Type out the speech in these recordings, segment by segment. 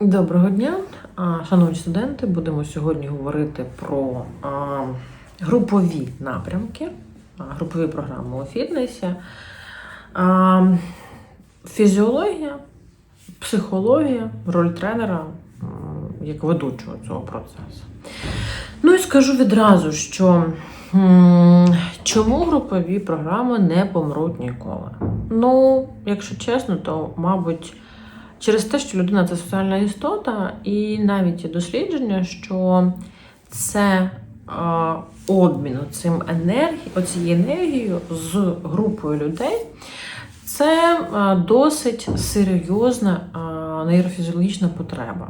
Доброго дня, шановні студенти. Будемо сьогодні говорити про групові напрямки, групові програми у фітнесі, фізіологія, психологія, роль тренера як ведучого цього процесу. Ну і скажу відразу, що чому групові програми не помруть ніколи? Ну, якщо чесно, то, мабуть, через те, що людина це соціальна істота, і навіть є дослідження, що це обмін цим енергії, оцією енергією з групою людей. Це досить серйозна нейрофізіологічна потреба.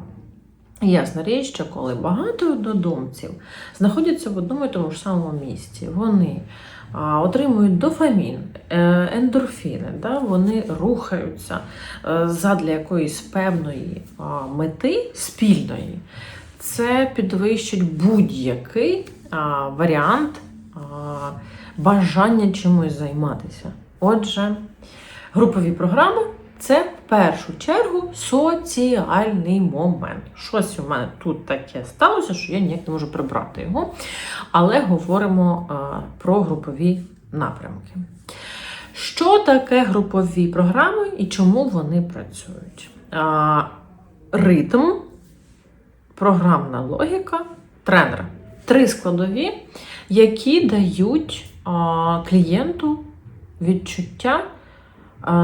Ясна річ, що коли багато однодумців знаходяться в одному і тому ж самому місці, вони отримують дофамін, е, ендорфіни, да, вони рухаються е, задля якоїсь певної мети спільної, це підвищить будь-який варіант бажання чимось займатися. Отже, групові програми це першу чергу соціальний момент. Щось у мене тут таке сталося, що я ніяк не можу прибрати його. Але говоримо а, про групові напрямки. Що таке групові програми і чому вони працюють? А, ритм, програмна логіка, тренер. Три складові, які дають а, клієнту відчуття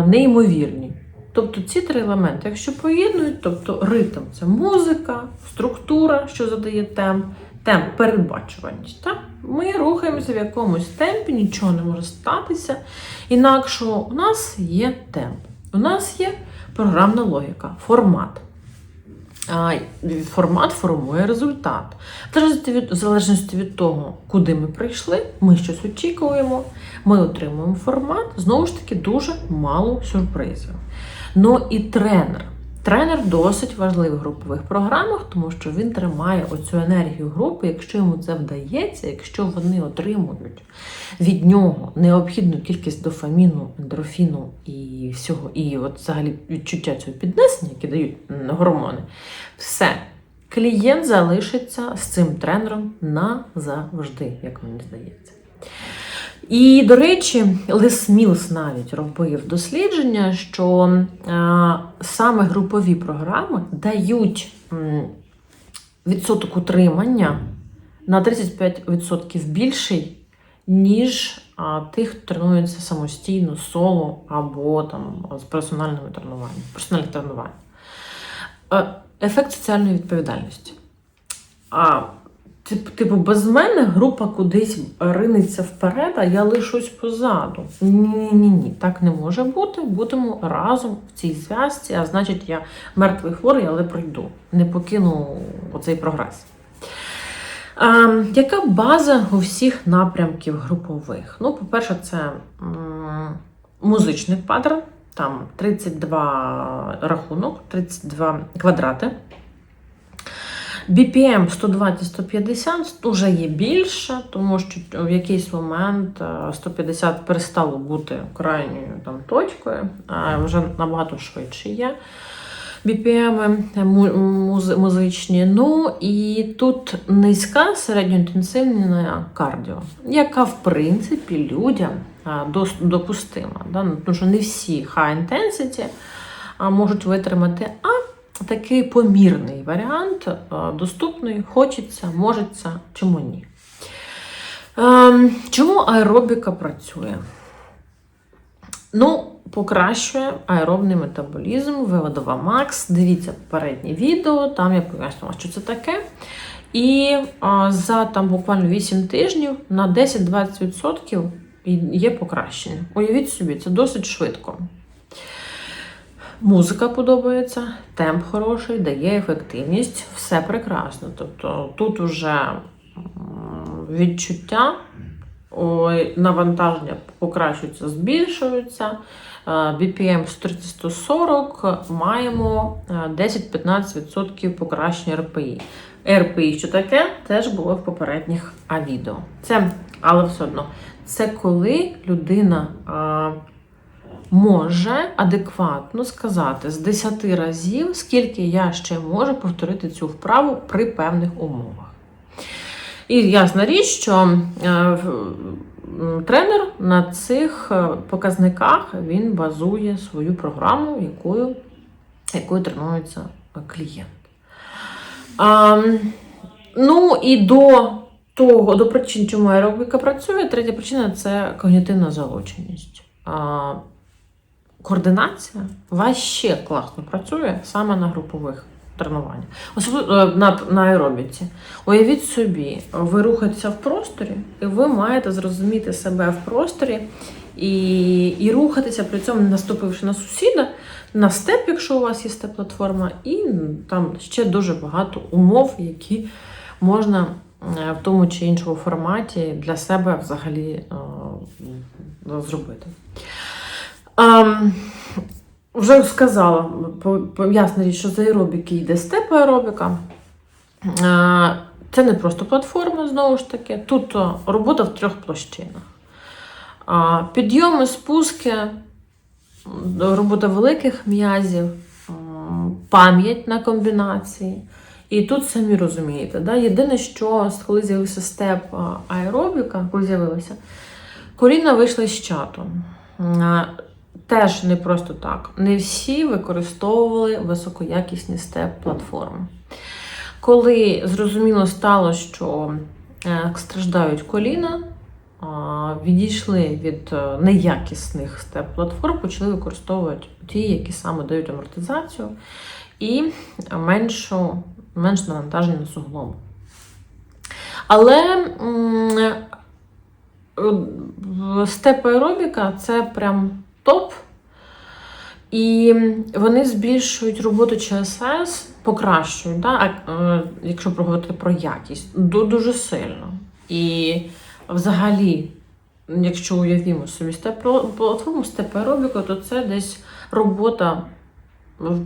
неймовірні. Тобто ці три елементи, якщо поєднують, тобто ритм це музика, структура, що задає темп, темп передбачуваність. Так? Ми рухаємося в якомусь темпі, нічого не може статися. Інакше у нас є темп. У нас є програмна логіка, формат. А, Формат формує результат. В залежності від, того, куди ми прийшли, ми щось очікуємо, ми отримуємо формат, знову ж таки, дуже мало сюрпризів. Ну і тренер. Тренер досить важливий в групових програмах, тому що він тримає оцю енергію групи, якщо йому це вдається, якщо вони отримують від нього необхідну кількість дофаміну, ендорфіну і всього, і от взагалі відчуття цього піднесення, які дають гормони, все. Клієнт залишиться з цим тренером назавжди, як мені здається. І, до речі, Лес Мілс навіть робив дослідження, що е, саме групові програми дають відсоток утримання на 35% більший, ніж тих, хто тренується самостійно, соло або там з персональними тренуваннями. Персональних тренувань. Е, ефект соціальної відповідальності. А Типу, без мене група кудись ринеться вперед, а я лишусь позаду. Ні, ні, так не може бути. Будемо разом в цій зв'язці, а значить, я мертвий хворий, але пройду. Не покину оцей прогрес. А, яка база у всіх напрямків групових? Ну, по-перше, це музичний паттерн, там 32 рахунок, 32 квадрати. BPM 120-150 вже є більше, тому що в якийсь момент е, 150 перестало бути крайньою там, точкою, а вже набагато швидше є. BPM музичні. Ну і тут низька середньоінтенсивна кардіо, яка в принципі людям допустима. Да? Ну, Тому що не всі high intensity можуть витримати, а такий помірний варіант, е, доступний, хочеться, можеться, чому ні. Ем, Чому аеробіка працює? Ну, покращує аеробний метаболізм, VO2 Max. Дивіться попереднє відео, там я пояснювала, що це таке. І а, за там буквально 8 тижнів на 10-20% є покращення. Уявіть собі, це досить швидко. Музика подобається, темп хороший, дає ефективність, все прекрасно. Тобто тут уже відчуття, навантаження покращуються, збільшуються. Е, BPM 130-140 маємо е, 10-15% покращення РПІ. РПІ, що таке, теж було в попередніх а, відео. Це, але все одно, це коли людина. Може адекватно сказати з 10 разів, скільки я ще можу повторити цю вправу при певних умовах. І ясна річ, що е, тренер на цих е, показниках він базує свою програму, якою, якою тренується клієнт. А, ну і до того, до причин, чому аеробіка працює, третя причина це когнітивна залученість. Координація ваще класно працює саме на групових тренуваннях, особливо е, на, на аеробіці. Уявіть собі, ви рухаєтеся в просторі, і ви маєте зрозуміти себе в просторі і, і рухатися при цьому, наступивши на сусіда, на степ, якщо у вас є степ-платформа, і там ще дуже багато умов, які можна е, в тому чи іншому форматі для себе взагалі е, зробити. Ам, вже сказала, ясна річ, що з аеробіки йде степ аеробіка. Це не просто платформа, знову ж таки. Тут робота в трьох площинах. А, Підйоми, спуски, робота великих м'язів, пам'ять на комбінації. І тут самі розумієте, да? єдине, що коли з'явився степ аеробіка, коли з'явилася, коліна вийшли з чату. Теж не просто так. Не всі використовували високоякісні степ-платформи. Коли зрозуміло стало, що е, страждають коліна, відійшли від е, неякісних степ-платформ, почали використовувати ті, які саме дають амортизацію і меншу, менш навантаження на суглоби. Але е, степ аеробіка це прям топ. І вони збільшують роботу ЧСС, покращують, да? а, е, якщо проговорити про якість, дуже сильно. І взагалі, якщо уявімо собі степ- платформу степ то це десь робота,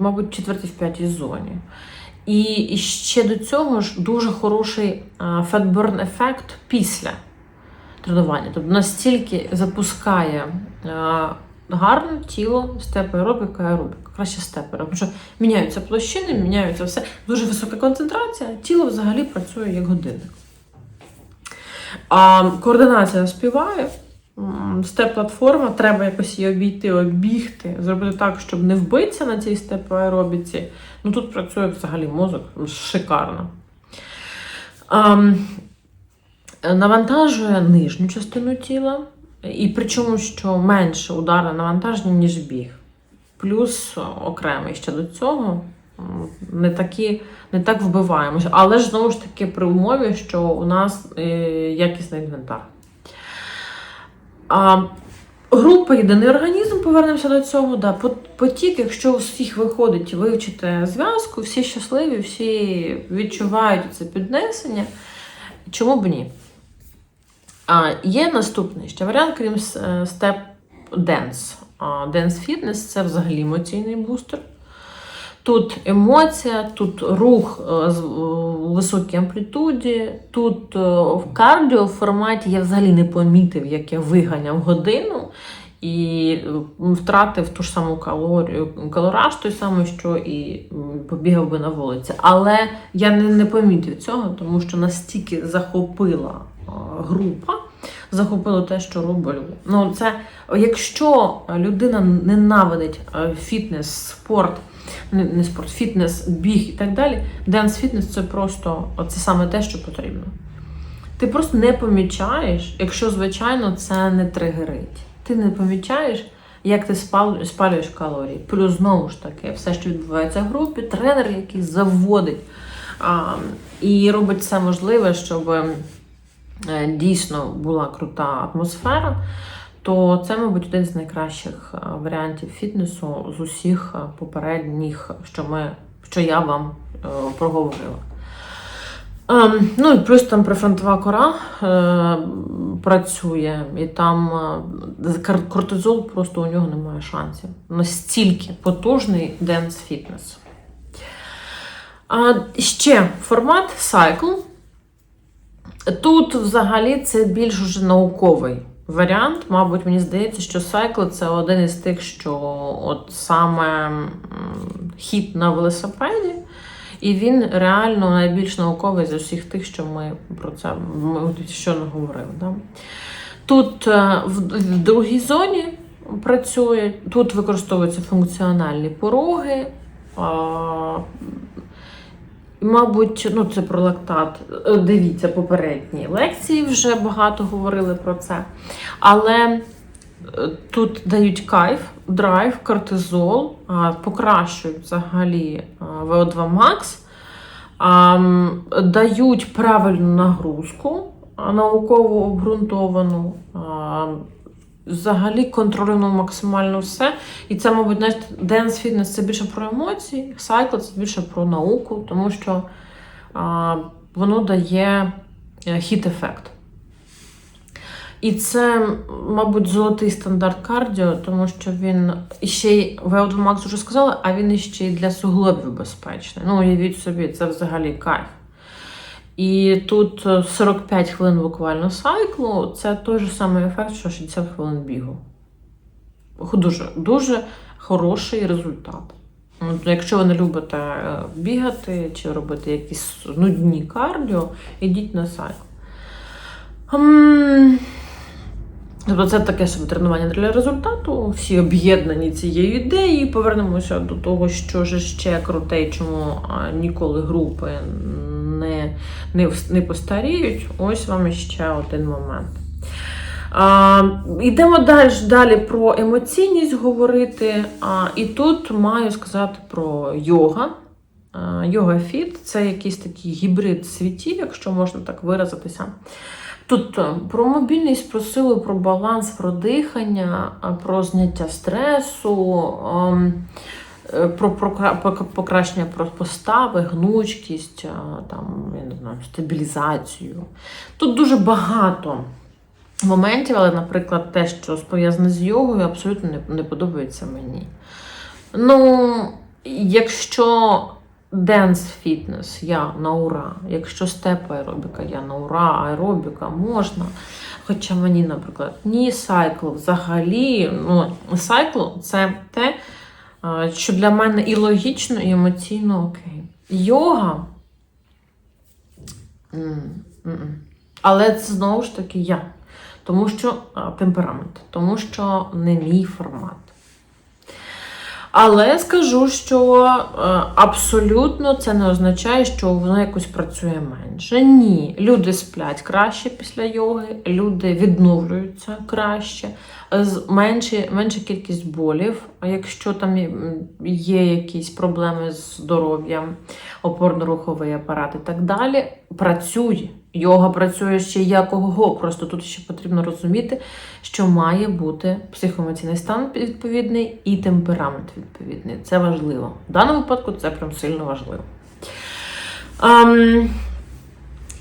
мабуть, четвертій в п'ятій зоні. І, ще до цього ж дуже хороший фетберн ефект після тренування. Тобто настільки запускає а, гарно тіло степ аеробіка аеробіка. Краще степ аеробіка. Тому що міняються площини, міняються все. Дуже висока концентрація, тіло взагалі працює як годинник. А координація співає. Степ-платформа, треба якось її обійти, обігти, зробити так, щоб не вбитися на цій степ-аеробіці. Ну тут працює взагалі мозок шикарно. А, навантажує нижню частину тіла, і причому, що менше ударне навантаження, ніж біг. Плюс окремий ще до цього не, такі, не так вбиваємося. Але ж знову ж таки при умові, що у нас е, якісний інвентар. А, група єдиний організм, повернемося до цього. Да. Потік, якщо у всіх виходить вивчити зв'язку, всі щасливі, всі відчувають це піднесення. Чому б ні? А, є наступний ще варіант, крім е, Step Dance. Dance Fitness це взагалі емоційний бустер. Тут емоція, тут рух е, з- високій амплітуді, тут е, в кардіо форматі я взагалі не помітив, як я виганяв годину і е, втратив ту ж саму калорію, калораж той самий, що і побігав би на вулиці. Але я не, не помітив цього, тому що настільки захопила е, група, захопило те, що роблю. Ну, це якщо людина ненавидить е, фітнес, спорт, не, спорт, фітнес, біг і так далі, денс фітнес це просто це саме те, що потрібно. Ти просто не помічаєш, якщо, звичайно, це не тригерить. Ти не помічаєш, як ти спалюєш калорії. Плюс знову ж таки, все, що відбувається в групі, тренер, який заводить а, і робить все можливе, щоб дійсно була крута атмосфера, то це, мабуть, один з найкращих е, варіантів фітнесу з усіх е, попередніх, що, ми, що я вам е, проговорила. Ем, ну і плюс там префронтова кора е, працює, і там е, кортизол просто у нього немає шансів. Настільки потужний денс фітнес. А, ще формат Cycle. Тут взагалі це більш уже науковий варіант, мабуть, мені здається, що сайкл це один із тих, що от саме хід на велосипеді, і він реально найбільш науковий з усіх тих, що ми про це ми щойно говорили. Да? Тут е, в другій зоні працює, тут використовуються функціональні пороги. Мабуть, ну це про лактат. Е, Дивіться, попередні лекції вже багато говорили про це. Але е, тут дають кайф, драйв, кортизол, покращують взагалі а, VO2 Max, дають правильну нагрузку, науково обґрунтовану. Взагалі контролюємо максимально все. І це, мабуть, знаєте, Dance Fitness це більше про емоції, Cycle це більше про науку, тому що а, воно дає е, хіт-ефект. І це, мабуть, золотий стандарт кардіо, тому що він іще й VO2 Max вже сказала, а він іще й для суглобів безпечний. Ну, уявіть собі, це взагалі кайф. І тут е, 45 хвилин буквально сайклу це той же самий ефект, що 60 хвилин бігу. Дуже, дуже хороший результат. Якщо ви не любите е, бігати чи робити якісь нудні кардіо, ідіть на сайкл. Ем, Тобто це таке собі тренування для результату. Всі об'єднані цією ідеєю. Повернемося до того, що ж ще круте, чому ніколи групи не, не, не постаріють. Ось вам ще один момент. А, йдемо далі, далі про емоційність говорити. А, і тут маю сказати про йога. Йога фіт це якийсь такий гібрид світів, якщо можна так виразитися. Тут е, про мобільність, про силу, про баланс, про дихання, про зняття стресу, ем, про прокра- пок- покращення про- постави, гнучкість, там, я не знаю, стабілізацію. Тут дуже багато моментів, але, наприклад, те, що пов'язане з йогою, абсолютно не, не подобається мені. Ну, якщо Денс фітнес, я на ура. Якщо степ аеробіка, я на ура, аеробіка можна. Хоча мені, наприклад, ні, сайкл взагалі, ну, сайкл це те, що для мене і логічно, і емоційно окей. Йога. Але це знову ж таки я. Тому що темперамент, тому що не мій формат. Але скажу, що е, абсолютно це не означає, що воно якось працює менше. Ні, люди сплять краще після йоги, люди відновлюються краще, менше, менша кількість болів. Якщо там є якісь проблеми з здоров'ям, опорно-руховий апарат і так далі, працює. Йога працює ще як ого, просто тут ще потрібно розуміти, що має бути психоемоційний стан відповідний і темперамент відповідний. Це важливо. В даному випадку це прям сильно важливо. Ам,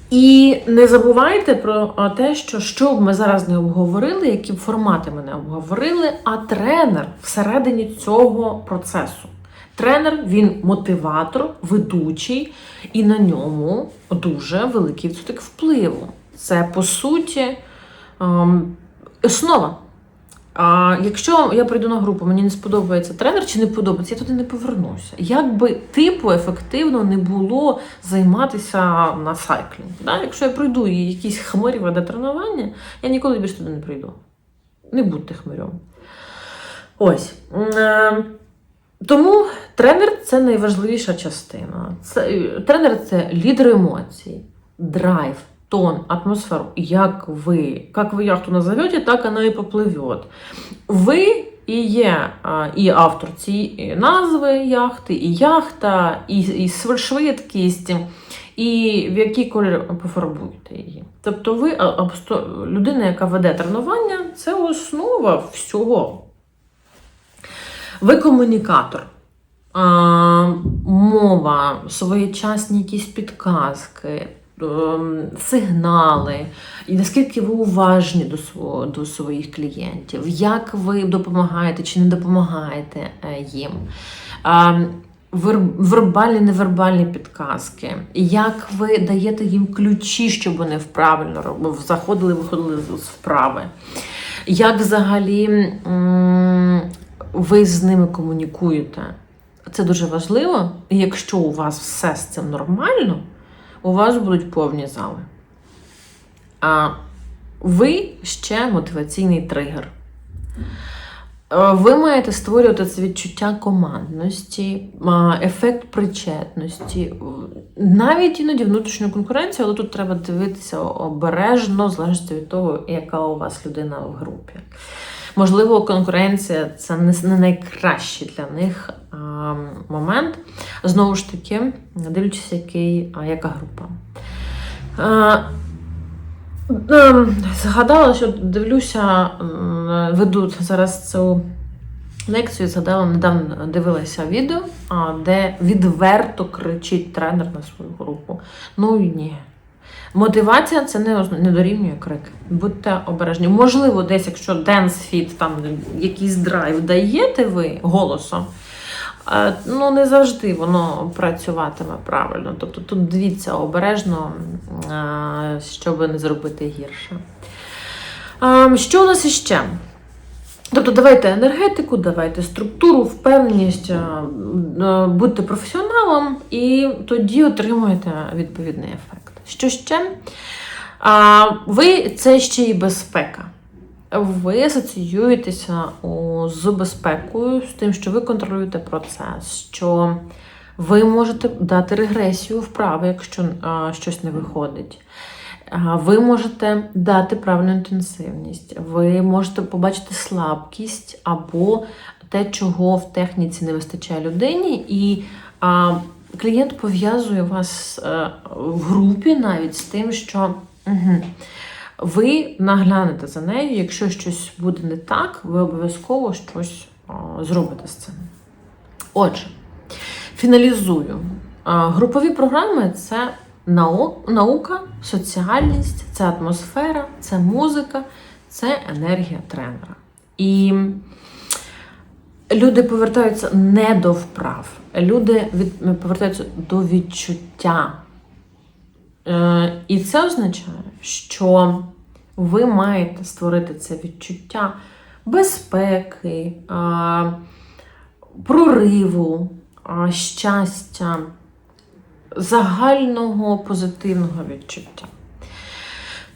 і не забувайте про те, що що б ми зараз не обговорили, які б формати ми не обговорили, а тренер всередині цього процесу. Тренер він мотиватор, ведучий, і на ньому дуже великий відсоток впливу. Це по суті ем, основа. А якщо я прийду на групу, мені не сподобається тренер чи не подобається, я туди не повернуся. Як би типу ефективно не було займатися на сайклінг. Да? Якщо я прийду і якісь хмирі веде тренування, я ніколи більше туди не прийду. Не будьте хмирем. Ось. Е, Тому тренер це найважливіша частина. Це, тренер це лідер емоцій, драйв, тон, атмосферу. Як ви, як ви яхту назовете, так вона і попливе. Ви і є і автор цієї назви яхти, і яхта, і, і швидкість, і в який колір пофарбуєте її. Тобто ви людина, яка веде тренування, це основа всього. Ви комунікатор. А, мова, своєчасні якісь підказки, ем, сигнали, і наскільки ви уважні до, свого, до своїх клієнтів, як ви допомагаєте чи не допомагаєте е, їм. А, Вербальні, невербальні підказки, як ви даєте їм ключі, щоб вони правильно заходили, виходили з вправи. Як взагалі ви з ними комунікуєте? Це дуже важливо. І якщо у вас все з цим нормально, у вас будуть повні зали. А ви ще мотиваційний тригер. Е, Ви маєте створювати це відчуття командності, ефект причетності, навіть іноді внутрішню конкуренцію, але тут треба дивитися обережно, залежно від того, яка у вас людина в групі. Можливо, конкуренція це не найкращий для них момент. Знову ж таки, дивлячись, який, яка група. Ем, Згадала, що дивлюся, м, ведуть зараз цю лекцію, згадала, недавно дивилася відео, де відверто кричить тренер на свою групу. Ну і ні. Мотивація це не, не дорівнює крик. Будьте обережні. Можливо, десь, якщо Dance Fit, там якийсь драйв даєте ви голосом, е, ну не завжди воно працюватиме правильно. Тобто тут дивіться обережно, е, щоб не зробити гірше. Е, Що у нас іще? Тобто давайте енергетику, давайте структуру, впевненість, будьте професіоналом, і тоді отримуєте відповідний ефект. Що ще? А, Ви це ще й безпека. Ви асоціюєтеся з безпекою, з тим, що ви контролюєте процес, що ви можете дати регресію вправо, якщо а, щось не виходить. А, Ви можете дати правильну інтенсивність, ви можете побачити слабкість або те, чого в техніці не вистачає людині, і а, клієнт пов'язує вас е, в групі навіть з тим, що угу, ви наглянете за нею, якщо щось буде не так, ви обов'язково щось зробите з цим. Отже, фіналізую. А, Групові програми це наука, соціальність, це атмосфера, це музика, це енергія тренера. І люди повертаються не до вправ, люди від, повертаються до відчуття. Е, і це означає, що ви маєте створити це відчуття безпеки, е, прориву, е, щастя, загального позитивного відчуття.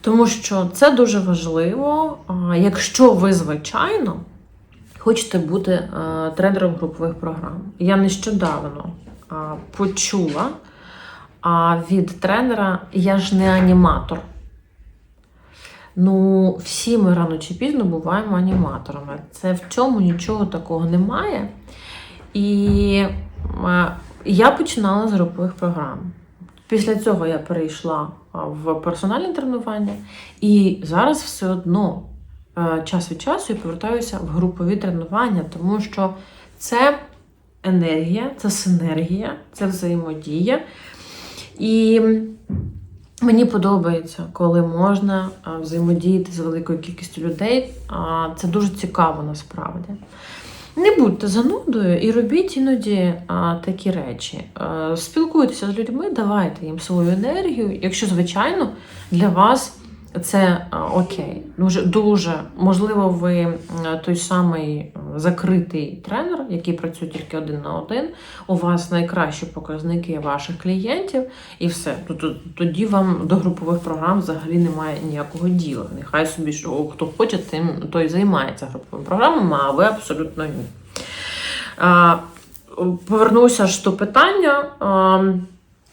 Тому що це дуже важливо, якщо ви, звичайно, хочете бути е, тренером групових програм. Я нещодавно а, почула від тренера, я ж не аніматор. Ну, всі ми рано чи пізно буваємо аніматорами. Це в цьому нічого такого немає. І е, я починала з групових програм. Після цього я перейшла в персональне тренування, і зараз все одно е, час від часу я повертаюся в групові тренування, тому що це енергія, це синергія, це взаємодія. І мені подобається, коли можна взаємодіяти з великою кількістю людей. Це дуже цікаво насправді. Не будьте занудою і робіть іноді а, такі речі. А, спілкуйтеся з людьми, давайте їм свою енергію, якщо, звичайно, для вас це окей. Дуже, дуже можливо, ви той самий закритий тренер, який працює тільки один на один. У вас найкращі показники ваших клієнтів, і все. Тобто тоді вам до групових програм взагалі немає ніякого діла. Нехай собі що хто хоче, тим той займається груповими програмами, а ви абсолютно ні. Повернуся ж до питання.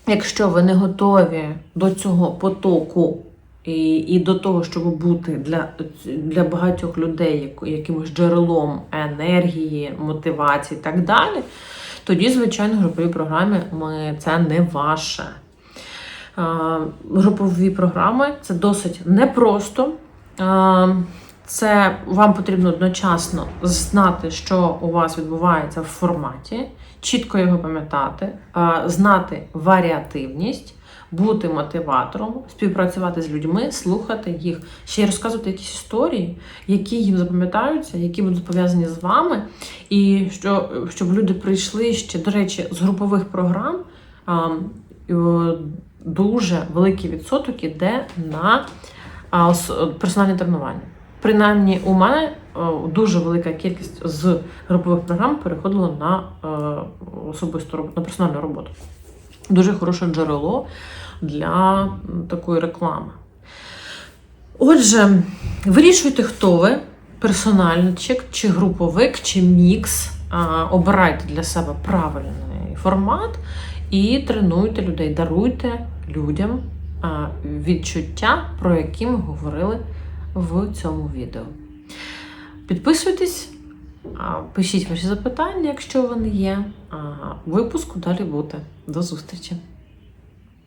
Якщо ви не готові до цього потоку і, і до того, щоб бути для, для багатьох людей якимось джерелом енергії, мотивації і так далі, тоді, звичайно, групові програми ми, це не ваше. А, Групові програми це досить непросто. А, Це вам потрібно одночасно знати, що у вас відбувається в форматі, чітко його пам'ятати, а, знати варіативність, бути мотиватором, співпрацювати з людьми, слухати їх, ще й розказувати якісь історії, які їм запам'ятаються, які будуть пов'язані з вами, і що, щоб люди прийшли ще, до речі, з групових програм. а, Дуже великий відсоток іде на ос- тренування. принаймні у мене дуже велика кількість з групових програм переходила на е, особисту роботу, на персональну роботу. Дуже хороше джерело для такої реклами. Отже, вирішуйте, хто ви: персональчик, чи груповик, чи мікс. Обирайте для себе правильний формат і тренуйте людей, даруйте людям відчуття, про які ми говорили в цьому відео. Підписуйтесь, пишіть ваші запитання, якщо вони є. Випуску далі буде. До зустрічі!